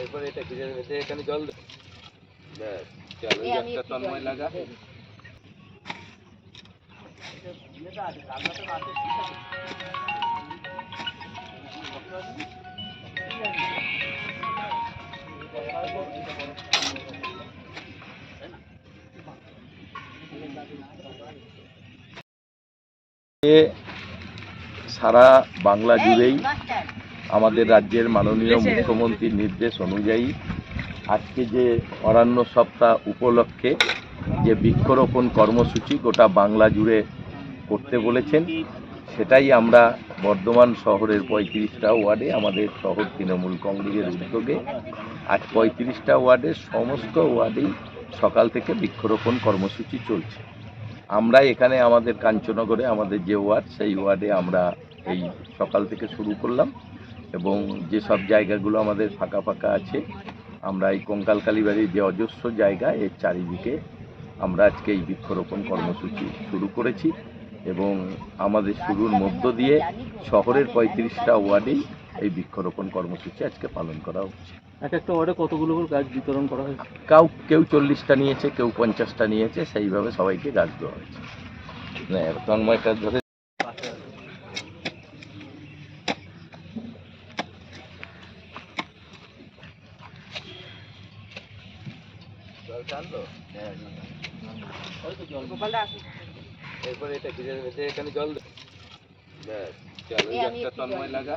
এরপরে এটা ভিজে দেবে দে, এখানে জল দে। ব্যাস চল ওই এই আমি একটা একটু তন্ময় জল লাগা সারা বাংলা জুড়েই আমাদের রাজ্যের মাননীয় মুখ্যমন্ত্রীর নির্দেশ অনুযায়ী আজকে যে অরণ্য সপ্তাহ উপলক্ষে যে বৃক্ষরোপণ কর্মসূচি গোটা বাংলা জুড়ে করতে বলেছেন সেটাই আমরা বর্ধমান শহরের পঁয়ত্রিশটা ওয়ার্ডে আমাদের শহর তৃণমূল কংগ্রেসের উদ্যোগে আজ পঁয়ত্রিশটা ওয়ার্ডের সমস্ত ওয়ার্ডেই সকাল থেকে বৃক্ষরোপণ কর্মসূচি চলছে। আমরা এখানে আমাদের কাঞ্চনগরে, আমাদের যে ওয়ার্ড, সেই ওয়ার্ডে আমরা এই সকাল থেকে শুরু করলাম এবং যেসব জায়গাগুলো আমাদের ফাঁকা ফাঁকা আছে, আমরা এই কঙ্কাল কালীবাড়ির যে অজস্র জায়গা, এর চারিদিকে আমরা আজকে এই বৃক্ষরোপণ কর্মসূচি শুরু করেছি এবং আমাদের শুরুর মধ্য দিয়ে শহরের পঁয়ত্রিশটা ওয়ার্ডেই এই বৃক্ষরোপণ কর্মসূচি আজকে পালন করা হচ্ছে। এক একটা ওয়ার্ডে কতগুলো করে গাছ বিতরণ করা হয়েছে? কাউ কেউ চল্লিশটা নিয়েছে কেউ পঞ্চাশটা নিয়েছে সেইভাবে সবাইকে গাছ দেওয়া হয়েছে। তন্ময়টা ধরে হ্যাঁ এরপরে এটা দেবে এখানে জল দে। ব্যাস চল ওই এই আমি একটা একটু তন্ময় জল